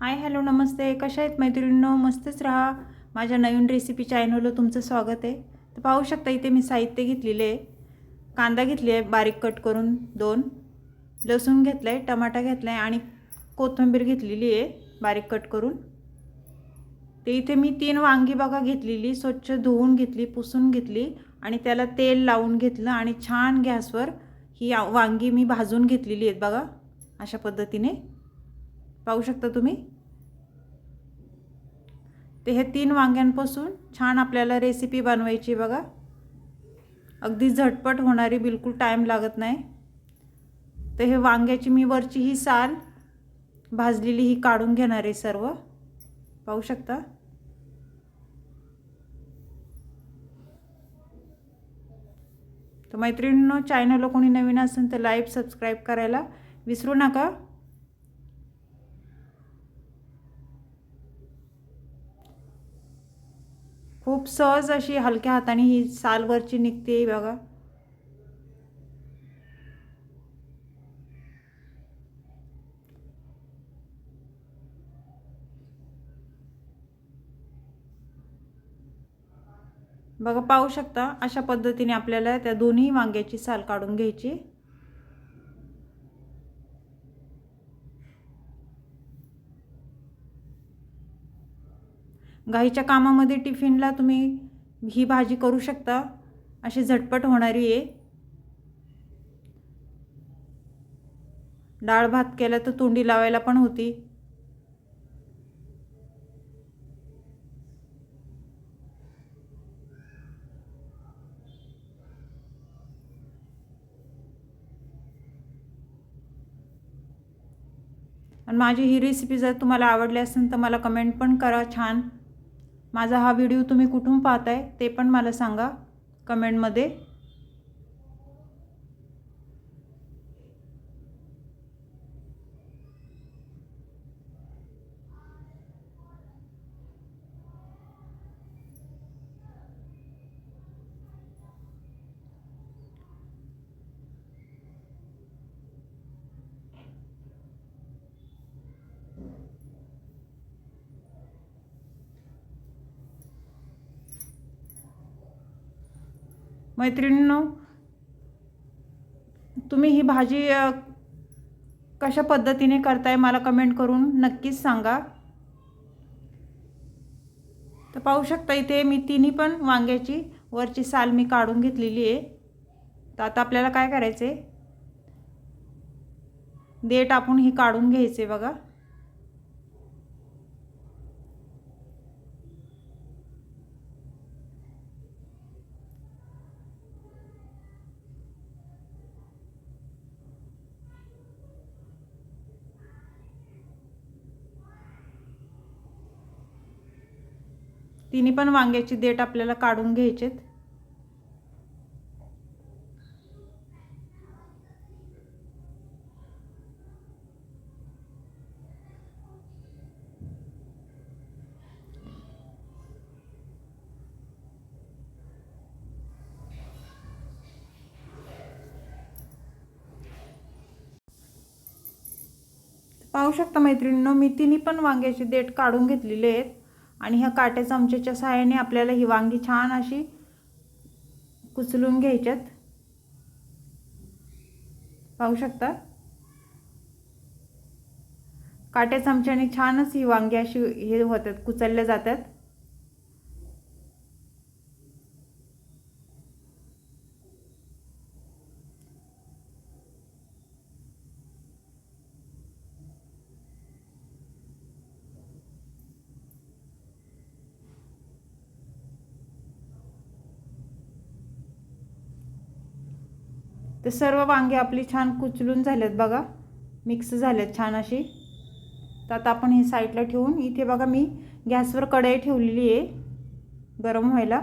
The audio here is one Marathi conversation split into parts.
हाय हॅलो नमस्ते. कशा आहेत मैत्रिणींनो? मस्तच राहा. माझ्या नवीन रेसिपी चॅनलवर तुमचं स्वागत आहे. तर पाहू शकता इथे मी साहित्य घेतलेले आहे. कांदा घेतली आहे बारीक कट करून दोन. लसूण घेतलं आहे टमाटा घेतला आहे आणि कोथिंबीर घेतलेली आहे बारीक कट करून. ते इथे मी तीन वांगी बघा घेतलेली स्वच्छ धुवून घेतली पुसून घेतली आणि त्याला तेल लावून घेतलं आणि छान गॅसवर ही वांगी मी भाजून घेतलेली आहेत बघा अशा पद्धतीने. पाहू शकता तुम्ही? ते हे तीन वांग्यांपासून छान आपल्याला रेसिपी बनवायची बघा. अगदी झटपट होणारी बिलकुल टाईम लागत नाही. तर हे वांग्याची मी वरची ही साल भाजलेली ही काढून घेणार आहे सर्व. पाहू शकता? तर मैत्रिणींनो चॅनलला कोणी नवीन असेल तर लाईव्ह सबस्क्राईब करायला विसरू नका. खूप सहज अशी हलक्या हाताने ही सालवरची निघते बघा. बघा पाहू शकता अशा पद्धतीने आपल्याला त्या दोन्ही वांग्याची साल काढून घ्यायची. घाईच्या कामामध्ये टिफिनला तुम्ही ही भाजी करू शकता. अशी झटपट होणारी आहे. डाळ भात केला तर तोंडी लावायला पण होती. आणि माझी ही रेसिपी जर तुम्हाला आवडली असेल तर मला कमेंट पण करा छान. माझा हा व्हिडिओ तुम्ही कुठून पाहताय ते पण मला सांगा कमेंटमध्ये. मैत्रिणींनो तुम्ही ही भाजी कशा पद्धतीने करताय मला कमेंट करून नक्कीच सांगा. तर पाहू शकता इथे मी तिन्ही पण वांग्याची वरची साल मी काढून घेतलेली आहे. तर आता आपल्याला काय करायचं आहे देठ आपण ही काढून घ्यायचे बघा. तिन्ही पण वांग्याची देठ आपल्याला काढून घ्यायचेत. पाहू शकता मैत्रिणींनो मी तिन्ही पण वांग्याची देठ काढून घेतलेली आहेत. आणि ह्या काट्या चमच्याच्या सहाय्याने आपल्याला ही वांगी छान अशी कुचलून घ्यायच्यात. पाहू शकता? काट्या चमच्याने छानच ही वांगी अशी हे होतात कुचलल्या जातात. तर सर्व वांगे आपली छान कुचलून झालेत बघा. मिक्स झालेत छान अशी. तर आता आपण हे साईडला ठेवून इथे बघा मी गॅसवर कढई ठेवलेली आहे गरम व्हायला.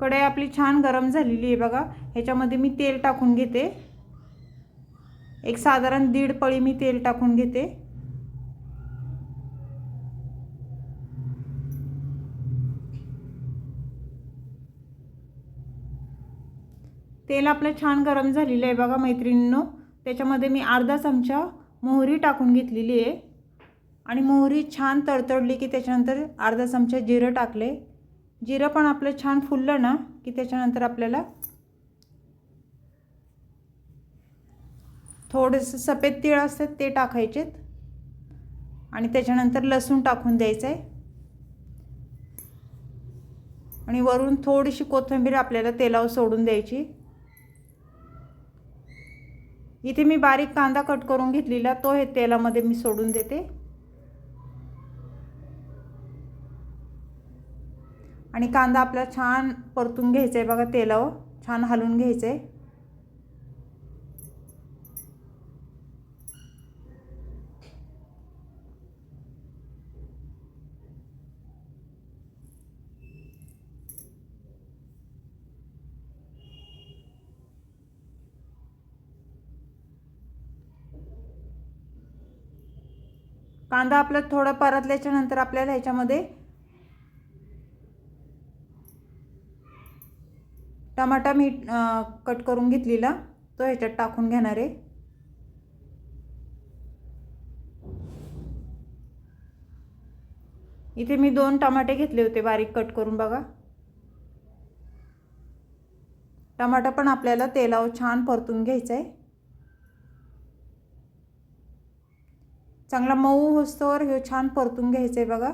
कढई आपली छान गरम झालेली आहे बघा. ह्याच्यामध्ये मी तेल टाकून घेते. एक साधारण दीड पळी मी तेल टाकून घेते. तेल आपलं छान गरम झालेलं आहे बघा मैत्रिणींनो. त्याच्यामध्ये मी अर्धा चमचा मोहरी टाकून घेतलेली आहे. आणि मोहरी छान तडतडली की त्याच्यानंतर अर्धा चमचा जिरं टाकले जिरं पण आपलं छान फुललं ना की त्याच्यानंतर आपल्याला थोडंसं सफेद तीळ असतात ते टाकायचेत. आणि त्याच्यानंतर लसूण टाकून द्यायचं आहे आणि वरून थोडीशी कोथिंबीर आपल्याला तेलावर सोडून द्यायची. इथे मी बारीक कांदा कट करून घेतलेला तो हे तेलामध्ये मी सोडून देते. आणि कांदा आपला छान परतून घ्यायचा आहे बघा तेलावर छान हलवून घ्यायचं आहे. कांदा आपला थोडा परतल्याच्या नंतर आपल्याला ह्याच्यामध्ये टमाटा मी कट करून घेतलेला. तो ह्याच्यात टाकून घेणार आहे. इथे मी दोन टमाटे घेतले होते बारीक कट करून बघा. टमाटा पण आपल्याला तेलावर छान परतून घ्यायचा आहे चांगला मऊ होस्तोवर हे छान परतून घ्यायचं आहे बघा.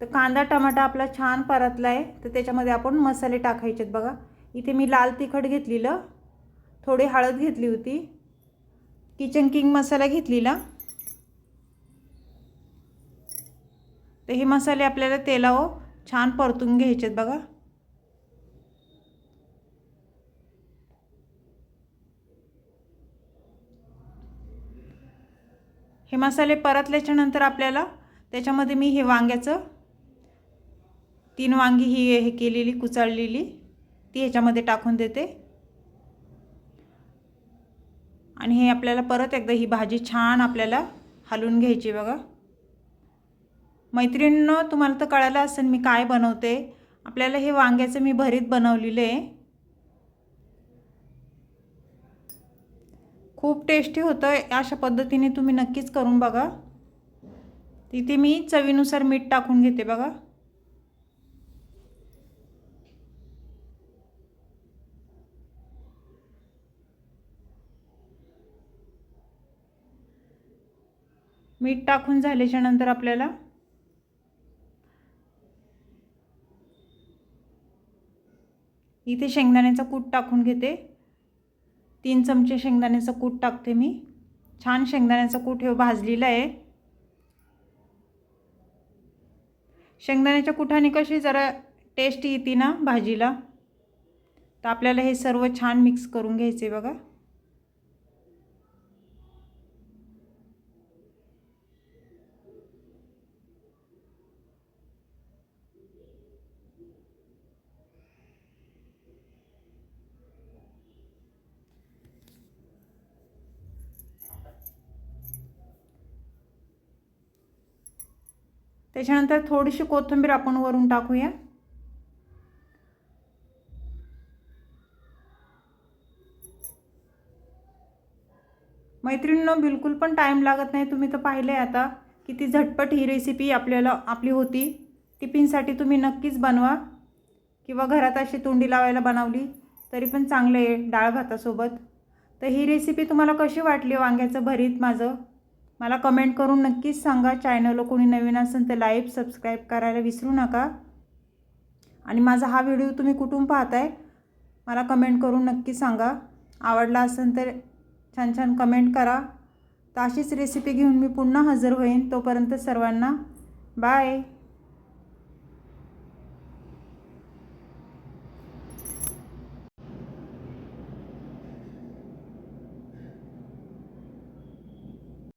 तर कांदा टमाटा आपला छान परतला आहे तर त्याच्यामध्ये आपण मसाले टाकायचे आहेत बघा. इथे मी लाल तिखट घेतलेलं. थोडी हळद घेतली होती. किचन किंग मसाला घेतलेला. तर हे मसाले आपल्याला तेलावर छान परतून घ्यायचे आहेत बघा. हे मसाले परतल्याच्यानंतर आपल्याला त्याच्यामध्ये मी हे वांग्याचं तीन वांगी ही हे केलेली कुचाळलेली ती ह्याच्यामध्ये टाकून देते. आणि हे आपल्याला परत एकदा ही भाजी छान आपल्याला हलवून घ्यायची बघा. मैत्रिणीनं तुम्हाला तर कळालं असेल मी काय बनवते. आपल्याला हे वांग्याचं मी भरीत बनवलेलं आहे. खूप टेस्टी होतं अशा पद्धतीने तुम्ही नक्कीच करून बघा. तिथे मी चवीनुसार मीठ टाकून घेते बघा. मीठ टाकून झाल्याच्यानंतर आपल्याला इथे शेंगदाण्याचा कूट टाकून घेते. तीन चमचे शेंगदाण्याचं कूट टाकते मी. छान शेंगदाण्याचा कूट हे भाजलेला आहे. शेंगदाण्याच्या कुठाने कशी जरा टेस्ट येते ना भाजीला? तर आपल्याला हे सर्व छान मिक्स करून घ्यायचे बघा. त्याच्यानंतर थोडीशी कोथिंबीर आपण वरून टाकूया. मैत्रिणींनो बिलकुल पण टाईम लागत नाही. तुम्ही तर पाहिलं आहे आता किती झटपट ही रेसिपी आपल्याला आपली होती. टिफिनसाठी तुम्ही नक्कीच बनवा. किंवा घरात अशी तोंडी लावायला बनवली तरी पण चांगलं आहे डाळ भातासोबत तर ही रेसिपी तुम्हाला कशी वाटली हो, वांग्याचं भरीत माझं? मला कमेंट करून नक्कीच सांगा. चॅनलला कोणी नवीन असेल तर लाईव्ह सबस्क्राईब करायला विसरू नका. आणि माझा हा व्हिडिओ तुम्ही कुठून पाहताय? मला कमेंट करून नक्की सांगा. आवडला असेल तर छान छान कमेंट करा. तर अशीच रेसिपी घेऊन मी पुन्हा हजर होईन. तोपर्यंत सर्वांना बाय